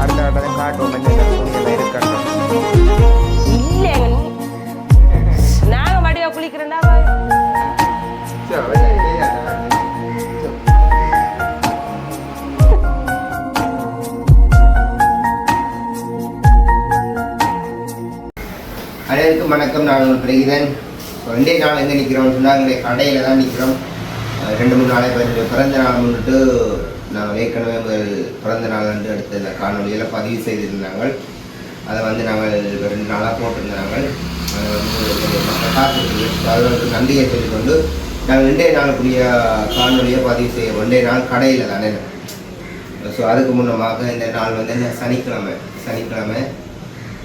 அடுத்த கட்டத்தை காட்டுவோம் துணியெல்லாம் இருக்கட்டும் இல்லைங்க நாங்க வடிவா குளிக்கிறேன்டா. அனைவருக்கும் வணக்கம் நான் உங்கள் பிரகிதன். ரெண்டே நாள் எங்கே நிற்கிறோம்னு சொன்னால் எங்களுடைய கடையில் தான் நிற்கிறோம். ரெண்டு மூணு நாளை பிறந்த நாள் முன்னிட்டு நாங்கள் ஏற்கனவே முதல் பிறந்த நாள் அன்று எடுத்த இந்த காணொலியில் பதிவு செய்திருந்தாங்க அதை வந்து நாங்கள் ரெண்டு நாளாக போட்டிருந்தாங்க அதை வந்து கொஞ்சம் மக்கள் பார்த்துருக்கு நன்றியை சொல்லிக்கொண்டு நாங்கள் ரெண்டே நாளுக்குரிய காணொலியை பதிவு செய்ய ரெண்டே நாள் கடையில் தானே. ஸோ அதுக்கு முன்னமாக இந்த நாள் வந்து என்ன? சனிக்கிழமை. சனிக்கிழமை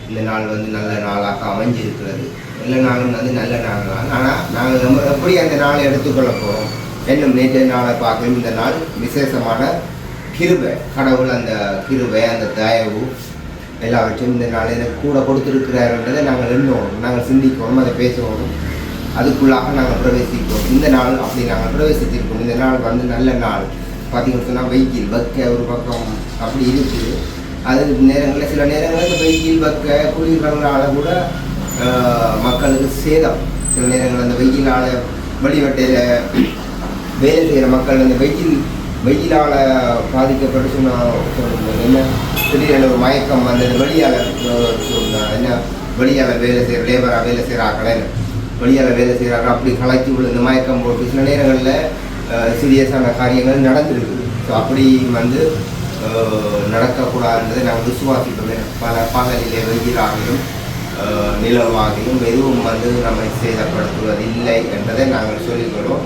இந்த நாள் வந்து நல்ல நாளாக அமைஞ்சிருக்கிறது. எல்லா நாளும் வந்து நல்ல நாள் தான். ஆனால் நாங்கள் நம்ம எப்படி அந்த நாளை எடுத்துக்கொள்ள போகிறோம் என்னும் நேற்று நாளை பார்க்கணும் இந்த நாள் விசேஷமான கிருபை கடவுள் அந்த கிருபை அந்த தயவு எல்லாவற்றையும் இந்த நாள் எனக்கு கூட கொடுத்துருக்கிறாருன்றதை நாங்கள் எண்ணணும். நாங்கள் சிந்திக்கணும் அதை பேசணும். அதுக்குள்ளாக நாங்கள் பிரவேசிக்கிறோம் இந்த நாள் அப்படி நாங்கள் பிரவேசித்திருக்கோம். இந்த நாள் வந்து நல்ல நாள். பார்த்தீங்கன்னு சொன்னால் வெயில் வைக்க ஒரு பக்கம் அப்படி இருக்குது அது நேரங்களில் சில நேரங்களில் வெயில் வைக்க குளிர்களால் கூட மக்களுக்கு சேதம். சில நேரங்கள் அந்த வெயிலால் வழிவட்டையில் வேலை செய்கிற மக்கள் அந்த வெயில் வெயிலால் பாதிக்கப்பட்டு சொன்னால் என்ன? திடீரென ஒரு மயக்கம் வந்தது வெளியால் என்ன? வெளியால் வேலை செய்கிற லேபராக வேலை செய்கிற வெளியால் வேலை செய்கிறாங்க அப்படி கலைச்சி விழுந்து மயக்கம் போட்டு சில நேரங்களில் சீரியஸான காரியங்கள் நடந்திருக்குது ஸோ அப்படி வந்து நடக்கக்கூடாதுன்றதை நாங்கள் விசுவாசிக்கிறோம் பல பகலிலே வெயிலாகிலும் அஹ், எதுவும் வந்து நம்மை சேதப்படுத்துவதில்லை என்பதை நாங்கள் சொல்லிக்கிறோம்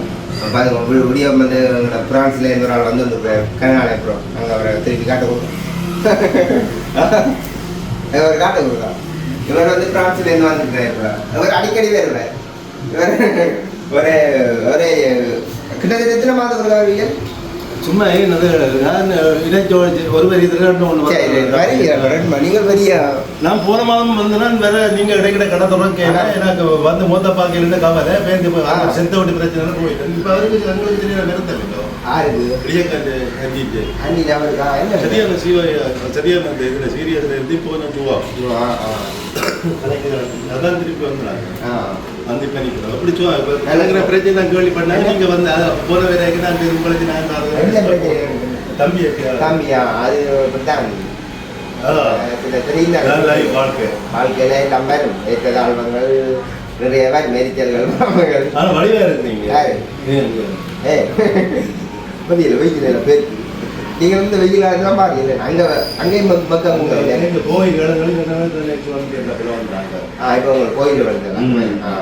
பாருங்க வி- வந்து பிரான்ஸ்ல இருந்து ஒரு ஆள் வந்து அந்த கனநாளை ப்ரோ நாங்கள் அவரை திருப்பி காட்ட கொடுத்தோம் அவர் காட்ட கொடுத்தா இவர் வந்து பிரான்ஸ்ல இருந்து வந்துருக்கிறார் அவர் அடிக்கடி வருவார். இவர் ஒரே ஒரே கிட்டத்தட்ட எத்தனை மாதம் வருவார் சும்மா நான் இடைச்சோழி ஒரு வரி இது ரெண்டு ஒன்று நீங்கள் பெரிய நான் போன மாதம் வந்தேன்னா வேற நீங்க இடைக்கிட கடை தொடங்க எனக்கு வந்து மொத்த பாக்கையில கவலை பேருந்து போய். செத்த ஓட்டி பிரச்சனை போயிட்டேன் இப்போ அவருக்கு எங்களுக்கு தெரியல விருந்தம் ஆறுது வெளியக்காண்டு கண்டிட்டு அண்ணி அவருக்கா? என்ன? சரியான சீவ சரியான அந்த இதுல சீரியஸ்ல இருந்து இப்போ நான் ஜூவா ஆ ஆ. அதான் திருப்பி வந்துடுறாங்க ஆ. வந்து பண்ணிக்கிறோம் அப்படி சும்மா இப்போ பிரச்சனை நான் கேள்வி பண்ணேன் நீங்க வந்து போன வரைக்கும் நான் உங்களுக்கு நான்? தம்பி? தம்பியா? அது ஆ. சில வாழ்க்கை. வாழ்க்கையில எல்லாம் வரும் ஏற்ற தாழ்வங்கள் நிறைய பேர் மெரிச்சல்கள் வடிவா இருக்கீங்க யாரு? ஏ புரியல வெயில் பேர் நீங்க வந்து வெயில் எல்லாம் பாருங்க அங்க அங்கேயும் மக்- மக்கள் உங்க எனக்கு கோயில் இடங்கள் வந்தாங்க ஆ இப்போ உங்களுக்கு கோயில் ம். ஆ.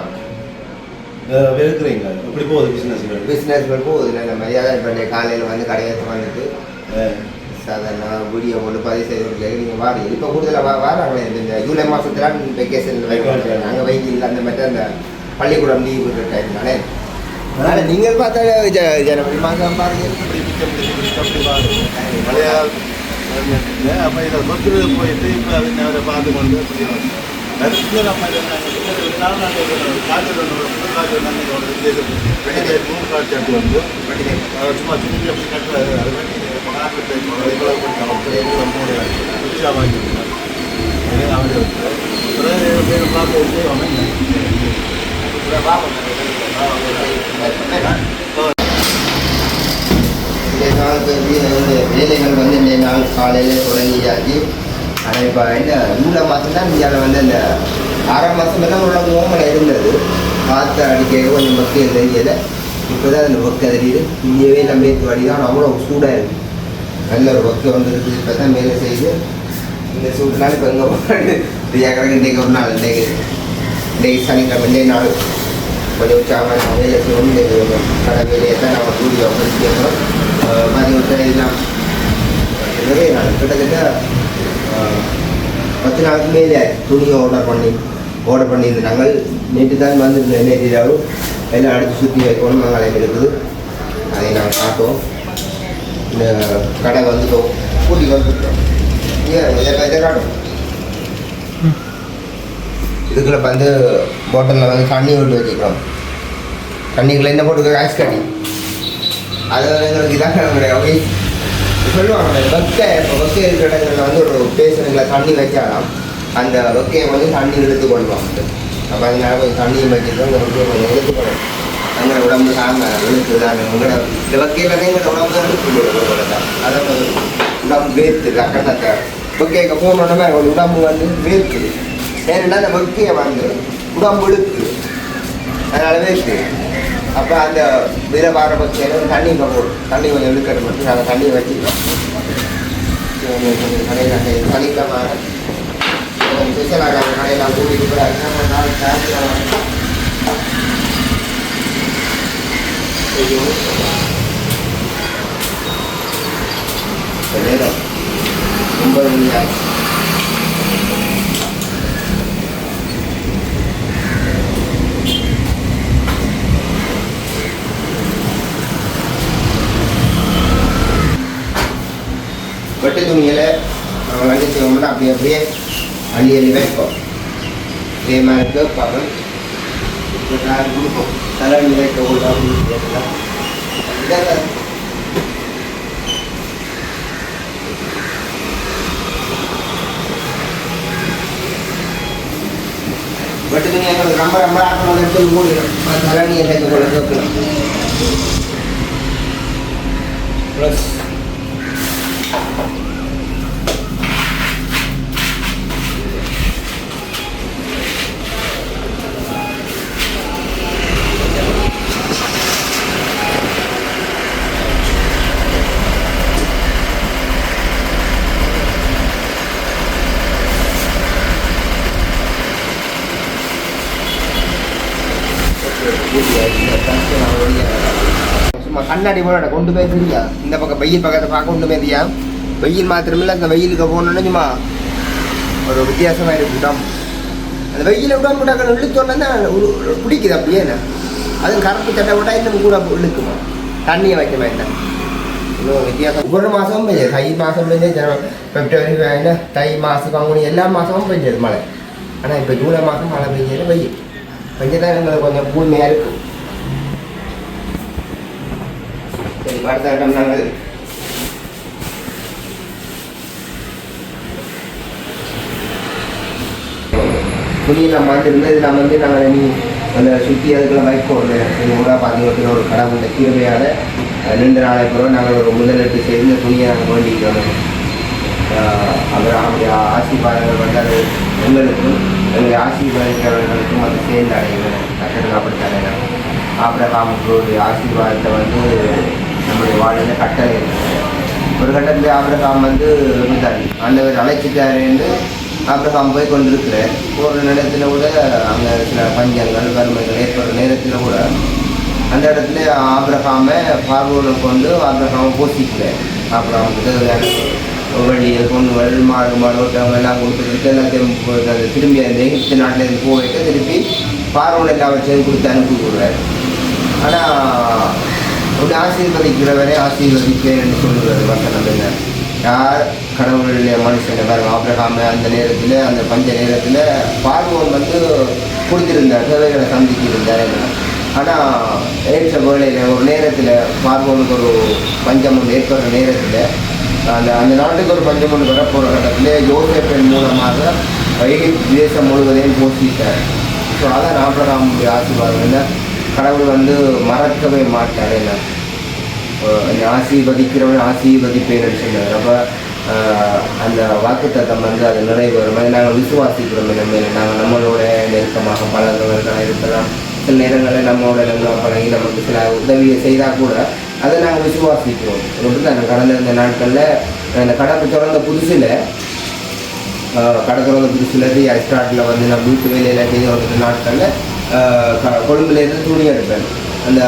எப்படி போகுது பிஸ்னஸ் போகுது நல்ல மரியாதை பண்ணி காலையில் வந்து கடையை வந்துட்டு சாதாரண வீடியோ போட்டு பதிவு செய்து நீங்கள் வாரி இப்போ கூடுதலாக வா வாராங்களே இந்த- ஜூலை மாதத்துல வெக்கேஷன் Vacation. அங்கே வெயில் அந்த மாதிரி அந்த பள்ளிக்கூடம் லீவ் டைம் தானே? அதனால் நீங்கள் பார்த்தா ஜனவரி மாதம் பாருங்க அப்ப இதை சொத்து போயிட்டு இப்ப அவங்க அவரை பார்த்து கொண்டு அப்படி நடுப்புல நம்ம வந்து அஹ் சும்மா சுற்றி கட்டுறாரு அது வேண்டி பார்த்து இன்றைய நாளுக்கு வந்து வேலைகள் வந்து இன்றைய நாள் காலையில் தொடங்கியாச்சு ஆனால் இப்போ என்ன மூணு மாதம் தான் இந்தியாவில் வந்து அந்த ஆறாம் மாதம் எல்லாம் உள்ள ஓமலை இருந்தது. காற்று அடிக்க கொஞ்சம் பக்தி தெரியலை இப்போ தான் அந்த பக்கு தெரியுது இங்கேயே நம்ம ஏற்று வழி தான் அவ்வளோ சூடாக இருக்குது நல்ல ஒரு பக்கு வந்துருக்கு. இப்போ தான் மேலே செய்து இந்த சூட்டுனால இப்போ எங்கே போகிறது இன்றைக்கு ஒரு நாள் இன்றைக்கு இன்றைக்கு சனிக்கிழமை இன்றைய நாள். கொஞ்சம் உற்சாகமாக நான் வேலை தான் நம்ம வீடியோ படிக்கிறோம் மாதிரி ஒரு எல்லாம் நிறைய நாள் கிட்டத்தட்ட பத்து நாளுக்கு மேலே துணியை ஆர்டர் பண்ணி ஆர்டர் பண்ணியிருந்தாங்க நேற்று தான் வந்திருந்தேன் நேற்று இரவு எல்லாம் அடித்து சுற்றி வைக்கணும் மங்காலயம் இருக்குது அதை நாங்கள் பார்த்தோம் இந்த கடை வந்துட்டோம் கூட்டி வந்துட்டோம் ஏன் இதை இதை காட்டும் இதுக்குள்ள வந்து பாட்டிலில் வந்து தண்ணி விட்டு வச்சுக்கிறோம் தண்ணிக்குள்ள என்ன போட்டு ஐஸ் கட்டி அது வந்து எங்களுக்கு இதாக ஓகே சொல்லுவாங்க வெக்கை இப்போ வெக்கை இருக்கிற இடங்கள்ல வந்து ஒரு பேசுறதுல தண்ணி வச்சாலாம் அந்த வெக்கையை வந்து தண்ணி இழுத்து கொள்வாங்க அப்போ அதனால கொஞ்சம் தண்ணியும் வச்சுட்டு அந்த வெக்கையை கொஞ்சம் இழுத்து கொள்ளும் எங்களோட உடம்பு தாங்க இழுத்து தாங்க. உங்களோட இந்த வெக்கையில் எங்களோட உடம்பு தான் இழுத்து அதை கொஞ்சம் உடம்பு வேர்த்து கட்டத்தை வெக்கைக்கு போனோடனே ஒரு உடம்பு வந்து வேர்க்குது ஏன்னா அந்த வெக்கையை வந்து உடம்பு இழுக்குது அதனால வேர்க்கு அப்போ அந்த வீர பார பக்தியில் தண்ணி போடும் தண்ணி கொஞ்சம் இழுக்கிறது மட்டும் நாங்கள் தண்ணியை வச்சுக்கிறோம் கடையில் சனிக்கிழமை ஸ்பெஷலாக கடையில் கூட்டிகிட்டு ஞாயிற்றுக்கிழமை ஐயோ. இப்ப நேரம். ஒன்பது மணி வெட்டு துணிகளை நம்ம வந்து செய்வோம்னா அப்படியே அப்படியே அள்ளி அள்ளி வைப்போம் இதே மாதிரி கேட்பாங்க இப்போ நான் கொடுப்போம். தலைவலி வைக்க கூட அப்படின்னு வெட்டு துணி எங்களுக்கு ரொம்ப ரொம்ப ஆட்டம் எடுத்து மூடிடும். தலைவலியை வைக்க கூட கேட்கலாம் ப்ளஸ் சும்மா கண்ணாடி போல கொண்டு போய் தெரியா. இந்த பக்கம் வெயில் பக்கத்தை பார்க்க கொண்டு போய் தெரியா. வெயில் மாத்திரமில்ல அந்த வெயிலுக்கு போகணுன்னு சும்மா ஒரு வித்தியாசமாக இருக்குதான் அந்த வெயில விட முட்டாக்க இழுத்தோன்னா பிடிக்குது அப்படியே என்ன? அதுவும் கருப்பு சட்டை விட்டா இன்னும் கூட இழுக்குமா? தண்ணியை வைக்க வேண்டாம். இன்னும் வித்தியாசம். ஒவ்வொரு மாதமும் பெஞ்சது. தை மாதம் பெஞ்சது ஜன பிப்ரவரி என்ன? தை மாதம் பங்குனி எல்லா மாதமும் பெஞ்சது மழை. ஆனால் இப்போ ஜூலை மாதம் மழை பெஞ்சது வெயில். பெஞ்சதான் எங்களுக்கு கொஞ்சம் கூர்மையாக இருக்கும். சரி அடுத்த இடம் நாங்கள் துணியெல்லாம் மாற்றிருந்து இதில் வந்து நாங்கள் நீ அந்த சுற்றி அதுக்குள்ள வைப்போம் இது கூட பார்த்தீங்கன்னா ஒரு கடை கடவுள் கீழமையால் ரெண்டு நாளை பிறகு நாங்கள் ஒரு முதலெடுத்து செய்து இந்த துணியை நாங்கள் வேண்டிக்கிறோம் அவர் அவருடைய ஆசீர்வாதங்கள் வந்து அது எங்களுக்கும் எங்களை ஆசீர்வாதிக்கிறவர்களுக்கும் அது சேர்ந்து அடையும் கட்டணம் அப்படித்தானே. ஆபிரகாமுடைய ஆசீர்வாதத்தை வந்து நம்முடைய வாழ்வில் கட்டளை. ஒரு கட்டத்தில் ஆபிரகாம் வந்து இருந்தார் ஆண்டவர் அழைச்சிட்டாருன்னு ஆபிரகாம் போய் கொண்டிருக்கிறார். ஒரு நேரத்தில் கூட அங்கே சில பஞ்சங்கள் வறுமைகள் ஏற்படுற நேரத்தில் கூட அந்த இடத்துல ஆபிரகாமை பார்வோனை கொண்டு ஆபிரகாமை போஷிக்கிறார் ஆபிரகாமுக்கு தேவையான வழியை பொண்ணுகள் மாடு மாடு ஒட்டவங்க எல்லாம் கொடுத்துட்டு எல்லாத்தையும் அந்த திரும்பி அந்த எகிப்து நாட்டிலேருந்து போயிட்டு திருப்பி பார்வோன் எல்லாவற்றையும் கொடுத்து அனுப்பி விடுறார். ஆனால் உன்னை ஆசீர்வதிக்கிறவரை ஆசீர்வதிக்கிறேன் என்று சொல்லுகிறது வசனம் என்ன? யார்? கடவுளுடைய மனுஷன் பாருங்க ஆபிரகாம அந்த நேரத்தில் அந்த பஞ்ச நேரத்தில் பார்வோன் வந்து கொடுத்திருந்தார் தேவைகளை சந்திச்சிருந்தார் ஆனால் ஏற்ற வேலையில் ஒரு நேரத்தில் பார்வோனுக்கு ஒரு பஞ்சம் ஒன்று ஏற்படுற நேரத்தில் அந்த அந்த நாட்டுக்கு ஒரு பஞ்சம் ஒன்று வரப்போகிற கட்டத்தில் யோசேப்பின் மூலமாக எகிப்து தேசம் முழுவதையும் போஷித்தார். ஸோ அதான் ஆபிரகாமுடைய ஆசீர்வாதம் என்ன? கடவுள் வந்து மறக்கவே மாட்டார் என்ன? ஆசீர்வதிக்கிறவன் ஆசீர்வதிப்பேன்னு சொன்னார் அப்போ அந்த வாக்குத்தத்தம் வந்து அது நிறைவேறும். அது நாங்கள் விசுவாசிக்கிறோம் நம்ம நாங்கள் நம்மளோட நெருக்கமாக பழகிறவர்களாக இருக்கலாம். சில நேரங்களில் நம்மளோட நல்லா பழகி நமக்கு சில உதவியை செய்தால் கூட அதை நாங்கள் விசுவாசிக்கிறோம். ரொம்ப தான் கடந்த இந்த நாட்களில் அந்த கடமை தொடர்ந்த புதுசில் கடை திறந்த புதுசுலேருந்து ஸ்டார்ட்டில் வந்து நான் வீட்டு வேலையில் செய்த ஒரு நாட்களில் கொழும்புலேருந்து துணி எடுப்பேன். அந்த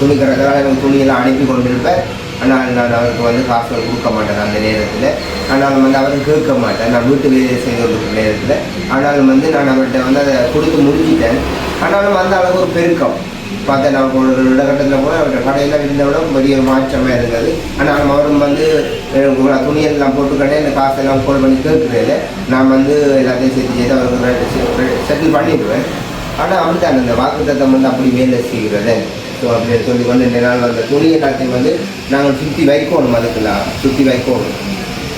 துணி கடைக்காக எனக்கு துணியெல்லாம் அனுப்பி கொண்டிருப்பேன். ஆனால் நான் அவருக்கு வந்து காசு கொடுக்க மாட்டேன் அந்த நேரத்தில். ஆனாலும் வந்து அவருக்கு கேட்க மாட்டேன் நான் வீட்டு வேலையை செய்து கொடுக்குற நேரத்தில். ஆனாலும் வந்து நான் அவர்கிட்ட வந்து அதை கொடுத்து முடிஞ்சிட்டேன் ஆனாலும் அந்த அளவுக்கு ஒரு பெருக்கம். பார்த்தேன் நான் ஒரு இடகட்டத்தில் கூட அவர்கிட்ட கடையில் இருந்த விட பெரிய மாற்றமாக இருந்தது. ஆனாலும் அவரும் வந்து நான் துணியெல்லாம் போட்டுக்கிட்டே இந்த காசெல்லாம் ஃபோன் பண்ணி கேட்குறதில்ல நான் வந்து எல்லாத்தையும் செஞ்சு செய்து அவருக்கு செட்டில் பண்ணிவிடுவேன் ஆனால் அப்படித்தான் அந்த வாக்குத்தத்தம் வந்து அப்படி வேலை செய்கிறது ஸோ அப்படின்னு சொல்லி கொண்டு இந்த நாள் அந்த துணி எல்லாத்தையும் வந்து நாங்கள் சுற்றி வைக்கணும் அதுக்கெல்லாம். சுற்றி வைக்கணும்.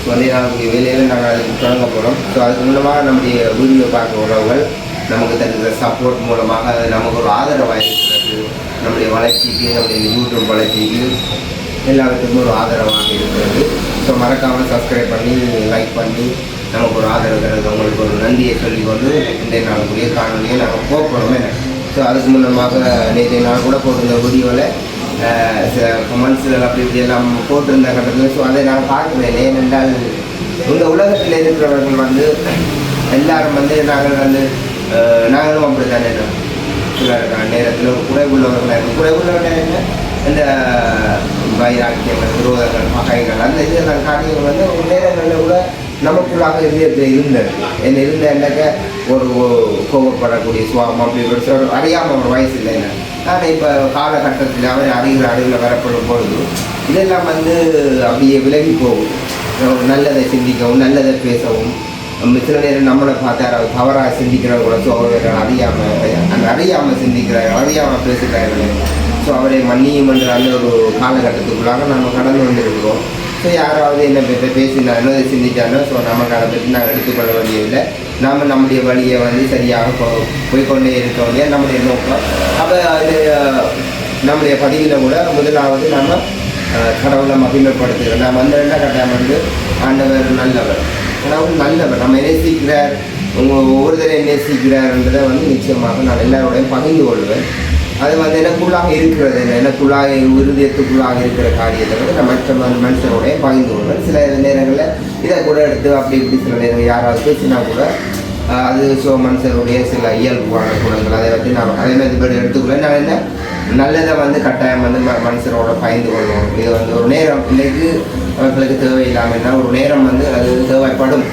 ஸோ அதே நாளுடைய வேலையில் நாங்கள் அதுக்கு தொடங்க போகிறோம் ஸோ அதுக்கு மூலமாக நம்முடைய வீடியோ பார்க்க உறவுகள் நமக்கு தருகிற சப்போர்ட் மூலமாக அது நமக்கு ஒரு ஆதரவாக இருக்கிறது. நம்முடைய வளர்ச்சிக்கு நம்முடைய யூடியூப் வளர்ச்சிக்கு எல்லாத்துக்கும் ஒரு ஆதரவாக இருக்கிறது. ஸோ மறக்காமல் சப்ஸ்கிரைப் பண்ணி லைக் பண்ணி நமக்கு ஒரு ஆதரவு தருது உங்களுக்கு ஒரு நன்றியை சொல்லி கொண்டு இன்றைய நாளுக்குரிய காணொலியை நாங்கள் போகிறோம் ஸோ அதுக்கு முன்னமாக நேற்றைய நாள் கூட போட்டிருந்த வீடியோவில் சில கமெண்ட்ஸில் அப்படி இப்படி எல்லாம் போட்டிருந்த கட்டத்தில் ஸோ அதை நான் பார்க்குறேன். ஏனென்றால் இந்த உலகத்தில் இருக்கிறவர்கள் வந்து எல்லாரும் வந்து நாங்கள் வந்து நாங்களும் அப்படி தானே சில நேரத்தில் குறைவுள்ளவர்களாக இருக்கும் குறைவுள்ளவர்கள் என்ன? இந்த வைராக்கியங்கள் விரோதங்கள் பகைகள் அந்த இதெல்லாம் காரியங்கள் வந்து ஒரு நேரங்களில் கூட நமக்குள்ளாக இருந்தது இருந்தது. என்ன இருந்த என்னக்க ஒரு கோபப்படக்கூடிய சுவாபம் அப்படி ஒரு சில அறியாமல் ஒரு வயசு இல்லை என்ன ஆனால் இப்போ காலகட்டத்தில் அவர் அறிகிற அறிவில் வரப்படும் பொழுது இதெல்லாம் வந்து அப்படியே விலகி போகும். ஒரு நல்லதை சிந்திக்கவும் நல்லதை பேசவும். சில நேரம் நம்மளை பார்த்தா யாராவது தவறாக சிந்திக்கிறவங்க கூட ஸோ அவர் அறியாமல் அந்த அறியாமல் சிந்திக்கிறார்கள் அறியாமல் பேசுகிறார்கள் ஸோ அவரை மன்னியும் என்ற அந்த ஒரு காலகட்டத்துக்குள்ளாக நம்ம கடந்து வந்திருக்கிறோம். ஸோ யாராவது என்ன பற்றி பேசினாலும் அதை சிந்திச்சாலும் ஸோ நமக்கு அதை பற்றி நாங்கள் எடுத்துக்கொள்ள வேண்டியதில்லை. நாம் நம்முடைய வழியை வந்து சரியாக போ- போய்கொண்டே இருக்க வேண்டிய நம்முடைய நோக்கம். அப்போ அது நம்முடைய பதிவில் கூட முதலாவது நம்ம கடவுளை மகிமைப்படுத்துகிறோம். நாம் அந்த ரெண்டாம் கட்டாயம் வந்து ஆண்டவர் நல்லவர். கடவுள் நல்லவர். நம்ம நேசிக்கிறார் உங்கள் ஒவ்வொருத்தரையும் நேசிக்கிறார்ன்றதை வந்து நிச்சயமாக நான் எல்லாரோடையும் பகிர்ந்து கொள்வேன். அது வந்து எனக்குள்ளாக இருக்கிறது. என்ன எனக்குள்ளாக உறுதியத்துக்குள்ளாக இருக்கிற காரியத்தை வந்து நான் மற்ற மனுஷனுடைய பகிர்ந்து கொள்வேன். சில நேரங்களில் இதை கூட எடுத்து அப்படி இப்படி சில நேரம் யாராவது பேசினா கூட அது ஸோ மனுஷனுடைய சில இயல்புவான குணங்கள் அதை வந்து நான் அதே மாதிரி இப்படி எடுத்துக்குவேன் நான் என்ன நல்லதை வந்து கட்டாயம் வந்து ம மனுஷனோட பயந்து கொள்வோம். இது வந்து ஒரு நேரம். இன்னைக்கு அவர்களுக்கு தேவையில்லாமல் ஒரு நேரம் வந்து அது தேவைப்படும்.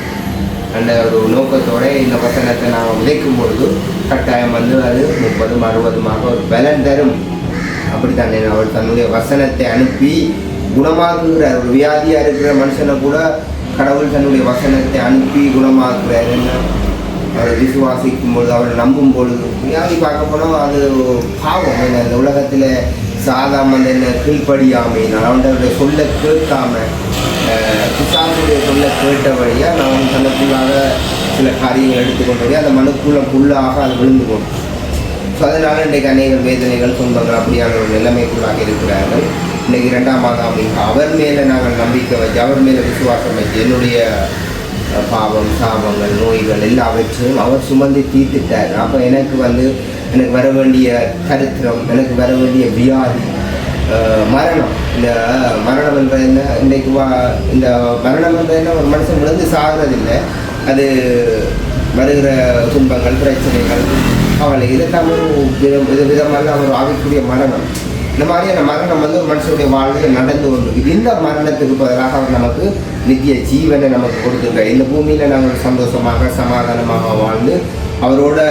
அந்த ஒரு நோக்கத்தோட இந்த வசனத்தை நான் உதைக்கும் பொழுது கட்டாயம் வந்து அது முப்பதும் அறுபதுமாக ஒரு பலன் தரும். அப்படித்தானே? அவர் தன்னுடைய வசனத்தை அனுப்பி குணமாக்குகிறார் ஒரு வியாதியாக இருக்கிற மனுஷனை கூட கடவுள் தன்னுடைய வசனத்தை அனுப்பி குணமாக்குறார் என்ன? அவர் விசுவாசிக்கும் பொழுது அவரை நம்பும் பொழுது. வியாதி பார்க்க போனால் அது பாவம். என்ன? இந்த உலகத்தில் சாதாமல் என்ன? கீழ்ப்படியாமை. நான் அவனுடைய சொல்ல கேட்காம அஹ், பிசாசுடைய கேட்ட வழியாக நான் தனக்குள்ளாக சில காரியங்கள் எடுத்துக்கொண்டபடி அந்த மனுக்குள்ள புல்லாக அது விழுந்து போடும் ஸோ அதனால் இன்றைக்கு அநேக வேதனைகள் துன்பங்கள் அப்படியான ஒரு நிலைமைக்குள்ளாக இருக்கிறார்கள். இன்றைக்கு இரண்டாம் மாதம் அவர் மேலே நாங்கள் நம்பிக்கை வச்சு அவர் மேலே விசுவாசம் வச்சு என்னுடைய பாவம் சாபங்கள் நோய்கள் எல்லாவற்றையும் அவர் சுமந்து தீர்த்துட்டார். அப்போ எனக்கு வந்து எனக்கு வர வேண்டிய கருத்திரம் எனக்கு வர வேண்டிய வியாதி மரணம் இந்த மரணம் என்ற என்ன இன்றைக்கு வா இந்த மரணம் என்ற என்ன ஒரு மனுஷன் விழுந்து சாகிறதில்லை. அது வருகிற துன்பங்கள் பிரச்சனைகள் அவளை இதெல்லாம் ஒரு விதம் வித விதமான ஒரு ஆகக்கூடிய மரணம். இந்த மாதிரியான மரணம் வந்து ஒரு மனுஷனுடைய வாழ்வில் நடந்து கொண்டு இது இந்த மரணத்துக்கு பதிலாக அவர் நமக்கு நித்திய ஜீவனை நமக்கு கொடுத்துருக்கார். இந்த பூமியில் நாங்கள் சந்தோஷமாக சமாதானமாக வாழ்ந்து அவரோட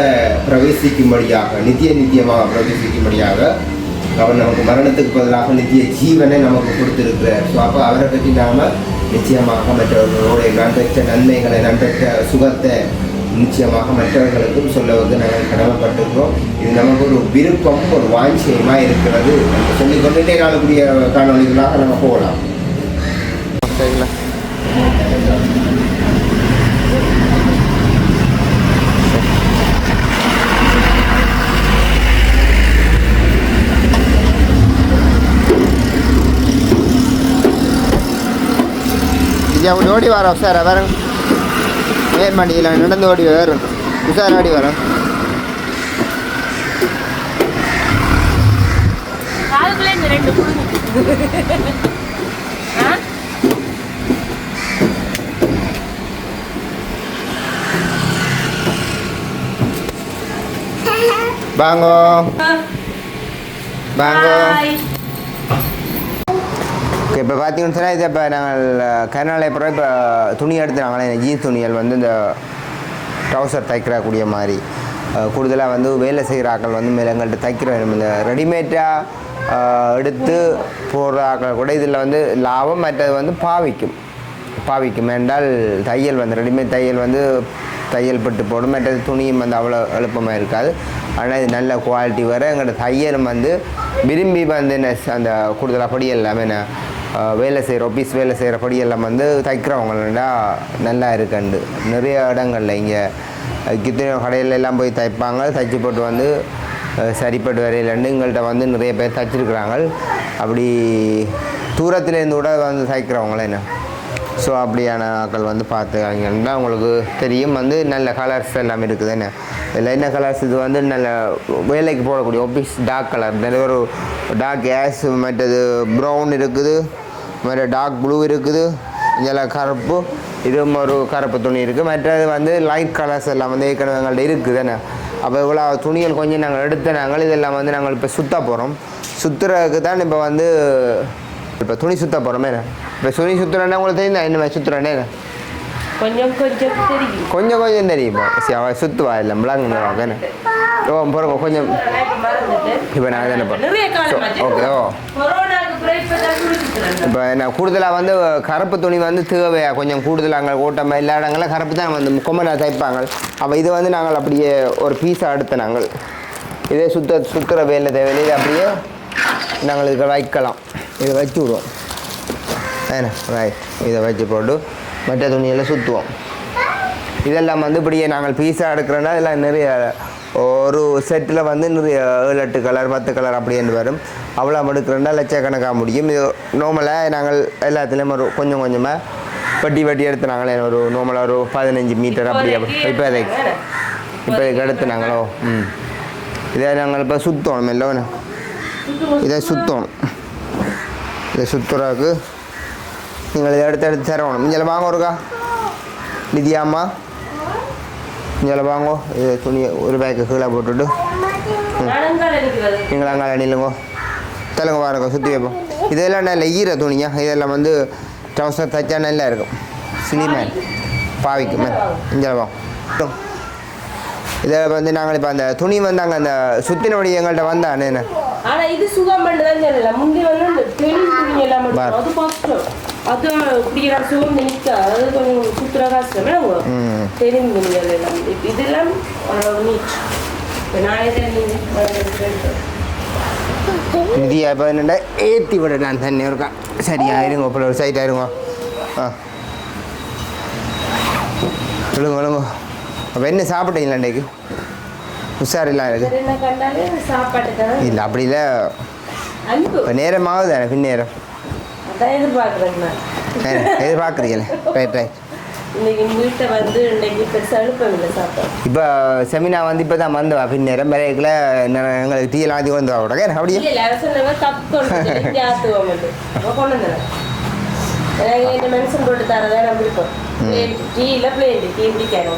பிரவேசிக்கும்படியாக நித்திய நித்தியமாக பிரவேசிக்கும்படியாக அவர் நமக்கு மரணத்துக்கு பதிலாக நித்திய ஜீவனை நமக்கு கொடுத்திருக்கிறார். ஸோ அப்போ அவரை பற்றி நாம் நிச்சயமாக மற்றவர்களோட நான் நன்மைகளை நான் சுகத்தை நிச்சயமாக மற்றவர்களுக்கும் சொல்ல வந்து நாங்கள் கடமைப்பட்டிருக்கிறோம். இது நமக்கு ஒரு விருப்பம் ஒரு வாஞ்சியமாக இருக்கிறது நம்ம சொல்லிக் கொண்டுட்டே நாளுக்குரிய காணொலிகளாக நம்ம போகலாம். விஜய் அப்படி ஓடி வரோம் உஷாரா வரோம். வேர் மாட்டியில் நடந்து ஓடி வரும். உஷார் ஓடி வரோம். வாங்கோ. வாங்கோ. ஓகே இப்போ பார்த்தீங்கன்னு சொன்னால் இது இப்போ நாங்கள் கருநாளை பிறகு இப்போ துணி எடுத்து நாங்களே ஜீன்ஸ் துணிகள் வந்து இந்த ட்ரௌசர் தைக்கிறக்கூடிய மாதிரி கூடுதலாக வந்து வேலை செய்கிற ஆக்கள் வந்து மேலே எங்கள்கிட்ட தைக்கிற இந்த ரெடிமேடாக எடுத்து போடுற ஆக்கள் கூட இதில் வந்து லாபம் மற்றது வந்து பாவிக்கும். பாவிக்கும் என்றால் தையல் வந்து ரெடிமேட் தையல் வந்து தையல் பட்டு போடும் மற்றது துணியும் வந்து அவ்வளோ எளுப்பமாக இருக்காது. ஆனால் இது நல்ல குவாலிட்டி வர எங்களோட தையலும் வந்து விரும்பி வந்து என்ன அந்த கூடுதலாக பொடி எல்லாமே என்ன வேலை செய்கிற ஆஃபீஸ் வேலை செய்கிற படி எல்லாம் வந்து தைக்கிறவங்களா நல்லா இருக்குண்டு. நிறைய இடங்கள்ல இங்கே கித்தனை கடையில எல்லாம் போய் தைப்பாங்க. தைச்சு போட்டு வந்து சரிப்பட்டு வரையிலண்டு எங்கள்கிட்ட வந்து நிறைய பேர் தைச்சிருக்கிறாங்க அப்படி தூரத்துலேருந்து கூட வந்து தைக்கிறவங்களே என்ன? ஸோ அப்படியான ஆக்கள் வந்து பார்த்துக்காங்கன்னா உங்களுக்கு தெரியும். வந்து நல்ல கலர்ஸ் எல்லாம் இருக்குது. என்ன? இதில் என்ன கலர்ஸ் இது வந்து நல்ல வேலைக்கு போடக்கூடிய ஒபிஸ் டார்க் கலர் நிறைய ஒரு டார்க் ஏஸ் மற்றது ப்ரௌன் இருக்குது. மற்ற டார்க் ப்ளூ இருக்குது. இதெல்லாம் கருப்பு. இதுவும் ஒரு கருப்பு துணி இருக்குது மற்றது வந்து லைட் கலர்ஸ் எல்லாம் வந்து ஏற்கனவே எங்கள்கிட்ட இருக்குது. தானே அப்போ இவ்வளோ துணிகள் கொஞ்சம் நாங்கள் எடுத்த நாங்கள் இதெல்லாம் வந்து நாங்கள் இப்போ சுத்த போகிறோம் சுற்றுறதுக்கு தான் இப்போ வந்து இப்போ துணி சுத்த போகிறோமே இப்போ துணி சுற்றுறேன்னா உங்களுக்கு தெரியுதா என்ன சுற்றுறேன்னே கொஞ்சம் கொஞ்சம் தெரியும் கொஞ்சம் கொஞ்சம் தெரியும் சரி அவள் சுற்றுவா இல்லை மிளகு தானே ஓ போகிறோம் கொஞ்சம் இப்போ நான் ஆச்சு. ஓகே ஓ பிறகு இப்போ என்ன கூடுதலாக வந்து கருப்பு துணி வந்து தேவையா கொஞ்சம் கூடுதலாக அங்கே ஓட்டம் எல்லா இடங்களில் கருப்பு தான் வந்து கொம்பனா தைப்பாங்க அப்போ இது வந்து நாங்கள் அப்படியே ஒரு பீஸாக எடுத்த நாங்கள் இதே சுத்த சுற்றுற வேலை தேவையில்லை இது அப்படியே நாங்கள் இதுக்கு வைக்கலாம் இதை வச்சு விடுவோம். ஏன்னா ரைட் இதை வச்சு போட்டு மற்ற துணியெல்லாம் சுற்றுவோம் இதெல்லாம் வந்து இப்படியே நாங்கள் பீஸாக எடுக்கிறோன்னா இதெல்லாம் நிறைய ஒரு செட்டில் வந்து நிறைய ஏழு எட்டு கலர் பத்து கலர் அப்படின்னு வரும். அவ்வளோ எடுக்கிறோன்னா லட்சக்கணக்காக முடியும். இது நார்மலாக நாங்கள் எல்லாத்துலேயும் ஒரு கொஞ்சம் கொஞ்சமாக வட்டி வட்டி எடுத்து நாங்களே ஒரு நார்மலாக ஒரு பதினஞ்சு மீட்டர் அப்படி இப்போ அதை இப்போ இதுக்கு எடுத்து நாங்களோ? ம். இதை நாங்கள் இப்போ சுற்றணும் எல்லோன்னு இதை சுற்றணும் இதை சுற்றுறதுக்கு நீங்கள் இதை எடுத்து எடுத்து தரணும் இங்கே வாங்க ஒருக்கா நிதியாம்மா இங்கே வாங்கோ இது துணியை ஒரு பேக்கு கீழே போட்டுட்டு நடந்தால் நீங்கள் அங்கே அணிலுங்கோ தெலுங்கு பாருங்க சுற்றி வைப்போம் இதெல்லாம் நல்ல ஈர துணியா இதெல்லாம் வந்து ட்ரௌசர் தைச்சா நல்லா இருக்கும் சினிமேன் பாவிக்கு மேன் இங்கே வா இதை வந்து நாங்கள் இப்போ அந்த துணி வந்து அங்கே அந்த சுத்தினபடி எங்கள்கிட்ட வந்தானே என்ன ஆனா இது சுகம் பண்ணதான் சொல்லல முந்தி வந்து தெளிவு துணி எல்லாம். எடுக்கும். அது கஷ்டம் அது குடிக்கிற சுகம் நிற்க அது கொஞ்சம் சுத்துற கஷ்டம். தெரியும் துணிகள் எல்லாம். இதெல்லாம் ஓரளவு நீட். இப்போ நான் இதில் நீங்கள் நிதியா இப்போ என்னடா ஏற்றி விட நான் தண்ணி இருக்கேன் சரியா இருங்க இப்போ ஒரு சைட்டாக இருங்க. ஆ. சொல்லுங்க சொல்லுங்க. அப்போ என்ன சாப்பிட்டீங்களா இன்றைக்கு உஷாரில்லாம் இருக்கு. என்ன கண்டாலே சாப்பாட்டு தான். இல்லை அப்படி இல்லை இப்போ நேரம். ஆகுது எனக்கு நான். எதிர்பார்க்குறீங்களே? ரைட் இப்போ செமினா வந்து இப்போ தான் வந்தவா பின்னேரம் பிறகுல எங்களுக்கு டீ எல்லாம் அப்படியே? கப் கொண்டு வந்து ஆத்துவோம் வந்து. அப்ப கொண்டு வந்தேன். எனக்கு இந்த மென்சன் போட்டு தரதா நான் விருப்பம். plain tea இல்ல tea, tea பிடிக்காது.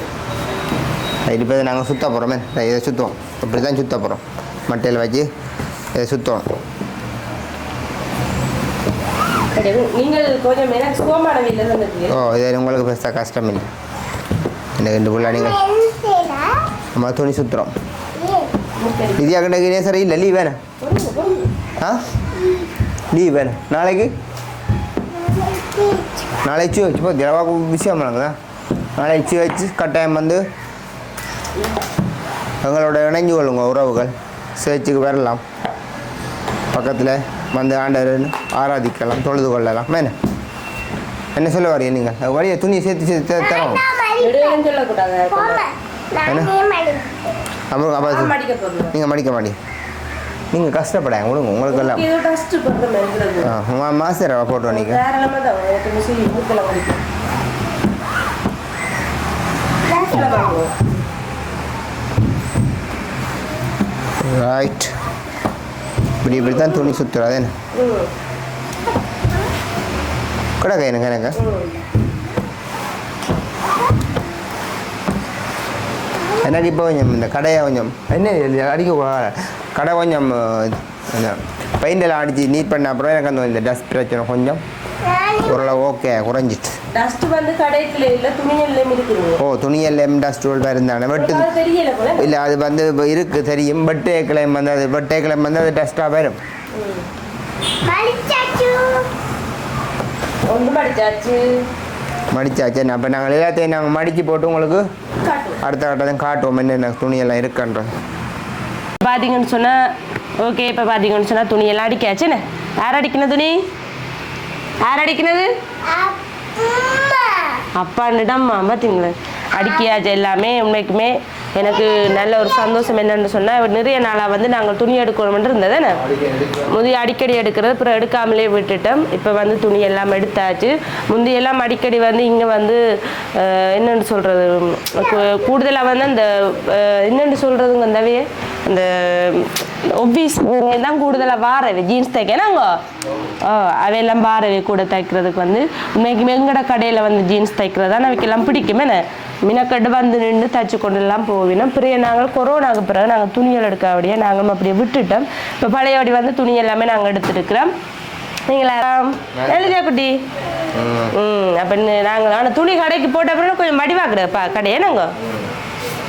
இப்போ நாங்கள் சுத்த போகிறோமே இதை சுற்றுவோம் இப்படி தான் சுத்த போகிறோம் மட்டையில் வச்சு இதை சுற்றுவோம் எனக்கு ஓ இது உங்களுக்கு பெருசாக கஷ்டம் இல்லை இந்த ரெண்டு பிள்ளை நீங்கள் நம்ம துணி சுற்றுறோம் இது அக்கண்டே சரி இல்லை லீவ் வேணும் ஆ லீவ் வேணும் நாளைக்கு நாளைக்கு வச்சு போ திரவா விஷயம் பண்ணுங்க நாளைக்கு வச்சு கட்டாயம் வந்து எங்களோட இணைஞ்சு கொள்ளுங்க உறவுகள். சேர்ச்சுக்கு வரலாம். பக்கத்தில் வந்து ஆண்டவர் ஆராதிக்கலாம் தொழுது கொள்ளலாம். மேன என்ன சொல்ல வரீங்க நீங்கள்? வழியை துணியை சேர்த்து சேர்த்து தரோம் அப்புறம் அப்போ. நீங்கள் மடிக்க மாட்டீங்க நீங்கள் கஷ்டப்படாங்க விடுங்க உங்களுக்கு எல்லாம் மாஸ்டர் போட்டோம் நீங்கள் தாராளமா தான் ரைட் இப்படி இப்படி தான் துணி சுற்றுறாது என்ன? ம், கிடக்க எனக்கு எனக்கு ம். இப்போ கொஞ்சம் இந்த கடையை கொஞ்சம் என்ன அடிக்க கடை கொஞ்சம் என்ன பெயிண்டெல்லாம் அடித்து நீட் பண்ண அப்புறம் எனக்கு அந்த இந்த டஸ்ட் பிரச்சனை கொஞ்சம். ஓரளவு ஓகே குறைஞ்சிட்டு. வந்து இல்ல துணியிலையும் இருக்குது ஓ துணியெல்லாம் டஸ்ட் இருந்தானே போல. இல்லை அது வந்து இப்போ இருக்குது தெரியும். பட்டே கிளைம் வந்து அது பட்டே கிளைம் வந்து அது டஸ்ட்டாக வரும். ஒன்று மடிச்சாச்சு. அப்போ நாங்கள் எல்லாத்தையும் நாங்கள் மடித்து போட்டு உங்களுக்கு அடுத்த கட்டத்தையும் காட்டுவோம். என்னென்ன துணியெல்லாம் இருக்குன்றது. பார்த்தீங்கன்னு சொன்னால் ஓகே இப்போ பார்த்தீங்கன்னு சொன்னால் துணியெல்லாம் அடிக்காச்சுன்னு. யார் அடிக்கின துணி? யார் அடிக்கினது அம்மா பார்த்தீங்களா அடிக்கியாச்சு எல்லாமே உண்மைக்குமே எனக்கு நல்ல ஒரு சந்தோஷம் என்னன்னு சொன்னால் நிறைய நாளாக வந்து நாங்கள் துணி எடுக்கணும்னு இருந்ததுன்னு முந்தைய அடிக்கடி எடுக்கிறது அப்புறம் எடுக்காமலே விட்டுட்டோம். இப்போ வந்து துணி எல்லாம் எடுத்தாச்சு. முந்தையெல்லாம் அடிக்கடி வந்து இங்கே வந்து என்னென்னு சொல்கிறது கூடுதலாக வந்து அந்த என்னென்னு சொல்கிறதுங்க அந்தவையே அந்த ஒவ்வீஸ் தான் கூடுதலாக வாரவை ஜீன்ஸ் தைக்கனாங்க அவையெல்லாம் வாரவை கூட தைக்கிறதுக்கு வந்து. உண்மைக்குமே எங்கட கடையில் வந்து ஜீன்ஸ் தைக்கிறது தான் அவைக்கெல்லாம் பிடிக்குமே மினக்கட்டு வந்து நின்று தச்சு கொண்டுலாம் போவினோம் பிறகு நாங்கள் கொரோனாவுக்கு பிறகு நாங்கள் துணிகள் எடுக்காபடியே நாங்களும் அப்படியே விட்டுட்டோம். இப்போ பழையபடி வந்து துணி எல்லாமே நாங்கள் எடுத்துருக்கிறோம். நீங்களா? எழுதியா குட்டி? ம் அப்போ நாங்கள் ஆனால் துணி கடைக்கு போட்ட அப்புறம் கொஞ்சம் மடிவாக்குறப்பா கடையே நாங்கள்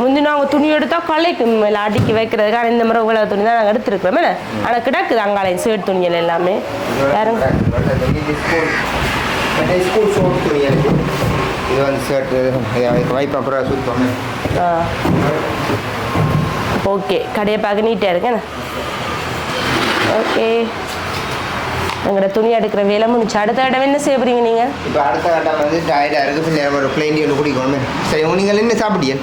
முந்தின நாங்கள் துணி எடுத்தால் கலைக்கு மேலே அடுக்கி வைக்கிறதுக்கான இந்த மாதிரி உலக துணி தான் நாங்கள் எடுத்துருக்கிறோம் ஆனால் கிடக்குது அங்காலையும் சேட் துணிகள் எல்லாமே. வேற ஸ்கூல் ஷோட் துணி இது வந்து ஷர்ட்டு வைப் அப்புறம் சுத்தம் ஆ. ஓகே. கடையை பார்க்க நீட்டாக இருக்கேன் ஓகே. எங்களோட துணி எடுக்கிற வேலை முடிச்சு அடுத்த இடம் என்ன செய்ய போறீங்க நீங்கள் இப்போ அடுத்த இடம் வந்து டயர்டாக இருக்குது பின்ன ஒரு பிளேன் ஒன்று குடிக்கணும். சரி நீங்கள் என்ன சாப்பிட்டீங்க?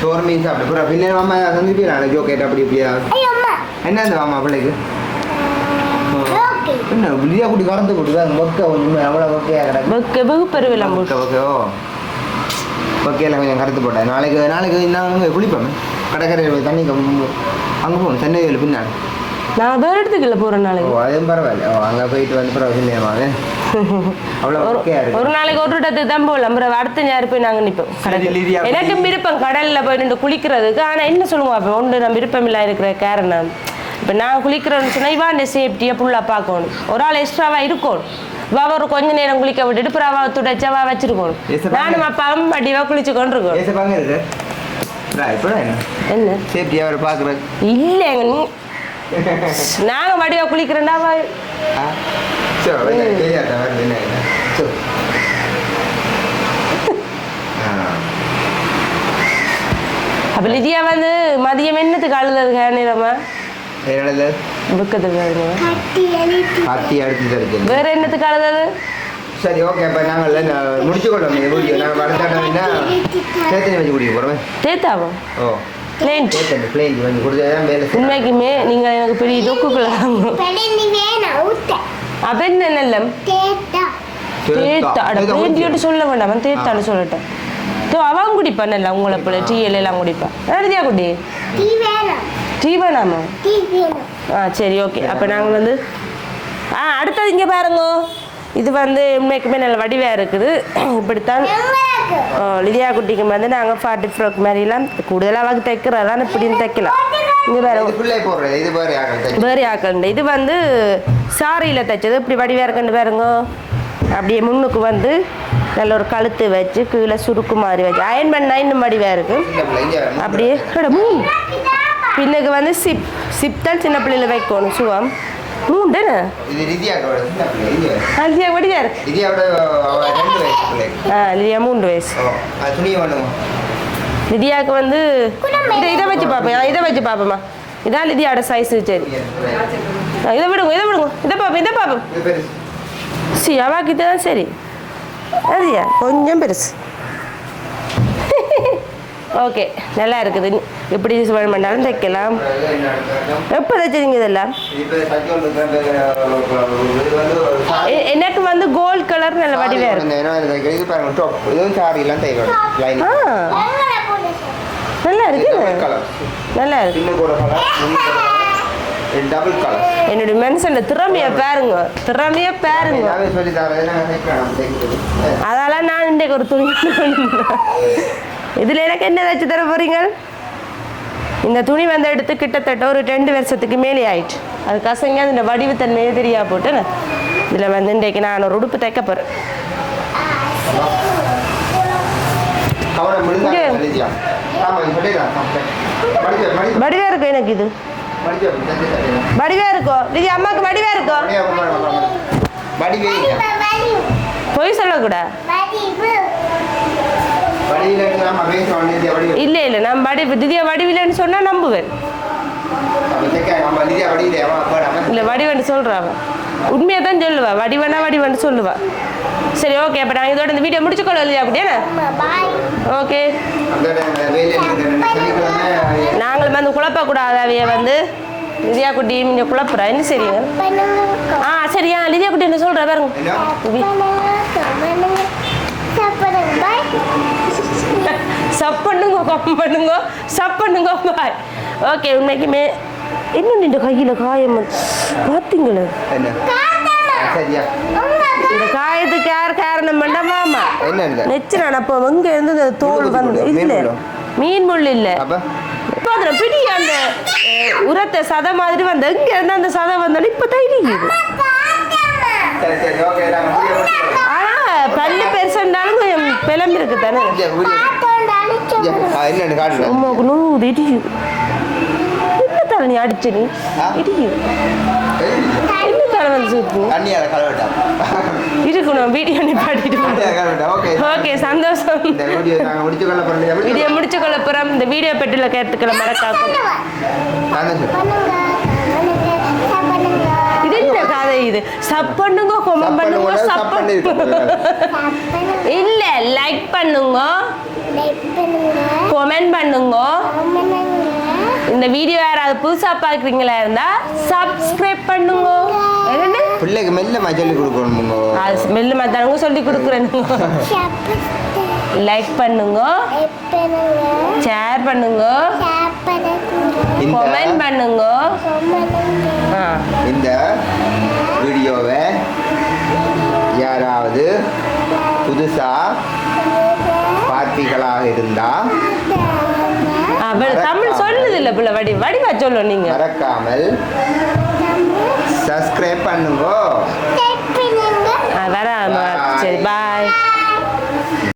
சோறு. மீன் சாப்பிட்டு அப்புறம் பின்ன மாமா சந்திப்பீங்களா ஜோ கேட்ட அப்படி இப்படியா? என்ன அந்த மாமா பிள்ளைக்கு? என்ன இப்படியா குடி கறந்து குடிதான் மொக்க ஒன்றுமே அவ்வளோ மொக்கையாக கிடக்கு. வெக்க வெகுப்பெரு விளம்பு ஓகே ஓகே ஓ ஓகேல கொஞ்சம் கருத்து போட்டேன் நாளைக்கு நாளைக்கு நாங்கள் குளிப்போம் கடற்கரையில் தண்ணி அங்கே போகணும் சென்னை வேலு பின்னாடி. நான் வேறு இடத்துக்கு இல்லை போகிற ஓ நாளைக்கு அதுவும் பரவாயில்ல. ஓ அங்கே போயிட்டு வந்து ஒரு நாளைக்கு ஒரு இடத்துக்கு தான் போகலாம். அடுத்த ஞாயிறு போய் நாங்கள் நிற்போம் எனக்கு விருப்பம் கடலில் போய் நின்று குளிக்கிறதுக்கு. ஆனால் என்ன சொல்லுவோம் அப்போ? ஒன்று நான் விருப்பம் இல்லை இருக்கிற காரணம். இப்போ நான் குளிக்கிறேன்னு சொன்னால் இவா அந்த சேஃப்டியை ஃபுல்லாக பார்க்கணும். ஒரு ஆள் எக்ஸ்ட்ராவாக இருக்கணும். ஒரு கொஞ்ச நேரம் குளிக்க விட்டுட்டு அப்புறம் அவ துடைச்சா வா வச்சிருக்கணும். நானும் அப்பாவும் வடிவாக குளிச்சு கொண்டு இருக்கோம். ஏசப்பாங்க இருக்கு. இப்போ என்ன? சேஃப்டியாக அவர் இல்லைங்க நீ நாங்கள் வடிவாக குளிக்கிறேன்டா வா ஆ? சரி தெரியாத வருது என்ன என்ன சரி ஆ. அப்போ லிதியா வந்து மதியம் என்னத்துக்கு நேரமா அழுதுங்க இருக்கு வேற என்னத்துக்கு அழுதது சரி ஓகே அப்போ நாங்கள் முடிச்சு அடுத்தாட்டம்னா சேத்தனி வச்சு குடிக்க போகிறோமே தேத்தாவும் ஓ. உண்மைக்குமே நீங்க எனக்கு பெரிய தொக்குக்குள்ள அப்ப என்ன தேத்தா பிளேண்டியோட்டு சொல்ல வேண்டாம். தேத்தான்னு சொல்லட்டேன் தோ அவன் குடிப்பா நல்லா உங்களை போல. டீ எல்லாம் குடிப்பா எழுதியா குடி டீ வேணாமா. ஆ சரி ஓகே. அப்போ நாங்கள் வந்து ஆ அடுத்தது இங்கே பாருங்க. இது வந்து உண்மைக்குமே நல்ல வடிவாக இருக்குது. இப்படித்தான். லிதியா குட்டிக்கு வந்து நாங்கள் ஃபார்ட்டி ஃப்ரோக் மாதிரிலாம் கூடுதலாக வாங்கி தைக்கிறதான் இப்படின்னு தைக்கலாம் இது வேறு வேறு ஆக்கண்டு இது வந்து சாரியில் தைச்சது. இப்படி வடிவாக இருக்குன்னு பாருங்க. அப்படியே முன்னுக்கு வந்து நல்ல ஒரு கழுத்து வச்சு கீழே சுருக்கு மாதிரி வச்சு. அயன் பண்ணா இன்னும் வடிவாக இங்கே அப்படியே பின்னுக்கு வந்து சிப் சிப் தான் சின்ன பிள்ளையில வைக்கணும் சுவம் இங்கே அலியா வடிவா இருக்கு ஆ லிதியா மூன்று வயசு. லிதியாவுக்கு வந்து இதை இதை வச்சு பார்ப்பேன் இதை வச்சு பார்ப்போம்மா இதான் லிதியாவோட சைஸு சரி. இதை விடுங்க இதை விடுங்க. இதை பார்ப்போம் இதை பெருசு. சி அவாக்கு தான் சரி அதுயா கொஞ்சம் பெருசு. ஓகே நல்லா இருக்குது. எப்படி வேணும் பண்ணாலும் தைக்கலாம். எப்போ தைச்சீங்க இதெல்லாம்? எனக்கு வந்து கோல்ட் கலர் நல்ல வடிவாக இருக்கு. நல்லா இருக்கு நல்லா இருக்கு. என்னுடைய மனுஷன் திறமைய பாருங்க. திறமைய பாருங்க. அதால நான் இன்றைக்கு ஒரு துணி இதில் எனக்கு என்ன தச்சு தர போறீங்க இந்த துணி வந்து எடுத்து கிட்டத்தட்ட ஒரு ரெண்டு வருஷத்துக்கு மேலே ஆயிடுச்சு அது கசங்க அந்த வடிவுத்தன்மையே தெரியா போட்டு இதில் வந்து இன்றைக்கு நான் ஒரு உடுப்பு தைக்க போகிறேன் வடிவா இருக்கும் எனக்கு இது? வடிவா இருக்கும் இது அம்மாவுக்கு வடிவா இருக்கும் பொய் சொல்லக்கூடாது வடிவில் நம்ம பேசுவோம் நித்யா வடிவில் இல்லை இல்லை நான் வடி திவ்யா வடிவில்லைன்னு சொன்னால் நம்புவேன். இல்லை வடிவன்னு சொல்கிறாவ உண்மையை தான் சொல்லுவா. வடிவனா வடிவன்னு சொல்லுவா. சரி ஓகே அப்போ நாங்கள் இதோட இந்த வீடியோ முடிச்சுக்கொள்ள இல்லையா அப்படியாண்ணே ஓகே நாங்களும் வந்து குழப்பக்கூடாது அவைய வந்து. லிதியா குட்டி நீங்கள் குழப்புறா. என்ன சரிங்க ஆ சரியா லிதியா குட்டி என்ன சொல்கிற பாருங்க என்ன சப் பண்ணுங்க கம் பண்ணுங்க சப் பண்ணுங்க பாய் ஓகே உண்மைக்குமே இன்னும் நின்ற கையில் காயம் பார்த்தீங்களா இந்த காயத்துக்கு யார் காரணம் பண்ண மாமா? நெச்சு நடப்போ இங்க இருந்து இந்த தோல் வந்து இல்ல. முள்ளு. மீன் முள் இல்ல. அப்போ? இப்போ அதில் பிடி அந்த உரத்த சதை மாதிரி வந்து இங்க இருந்து அந்த சதை வந்தாலும் இப்போ முடிச்சுக்கிறோம். ஆனா பல்லு பெருசுண்டாலும் கொஞ்சம் பிளம்பு இருக்கு தானே இங்கே வீடியோ இங்கே, ஆ, என்னன்னு காட்டுறேன் அம்மாவுக்கு நூறு இடிக்குது என்ன தலை நீ அடிச்ச நீ ஆ? இடிக்குது என்ன தலை வந்து சுத்து தண்ணியால் கலவட்டா இருக்கணும் வீடியோ நீ பாடிட்டு ஓகே ஓகே சந்தோஷம் இந்த வீடியோ நாங்கள் முடிச்சு கொள்ள போகிறோம் வீடியோ முடிச்சு கொள்ளப்புறம் இந்த வீடியோ பெட்டில கேட்டுக்களை மறக்காக்கும் இது என்ன கதை இது சப் பண்ணுங்க கொமெண்ட் பண்ணுங்க சப் பண்ணுங்க இல்ல லைக் பண்ணுங்க கொமெண்ட் பண்ணுங்க. இந்த வீடியோ யாராவது புதுசா பாக்குறீங்களா இருந்தா சப்ஸ்கிரைப் பண்ணுங்க. பிள்ளைக்கு மெல்ல மஜல்லி கொடுக்கணுமுங்க. அது ஸ்மெல்லு மத்தவங்க சொல்லி கொடுக்குறேன். லைக் பண்ணுங்க. ஷேர் பண்ணுங்க. கொமெண்ட் பண்ணுங்க. ஆ. இந்த வீடியோவை யாராவது புதுசா பார்த்திகளாக இருந்தா? தமிழ் சொல்லுது இல்ல பிள்ளை வடி வடிவா சொல்லும் நீங்க. மறக்காமல் சப்ஸ்கிரைப் பண்ணுங்க. ஆ, வர சரி பாய்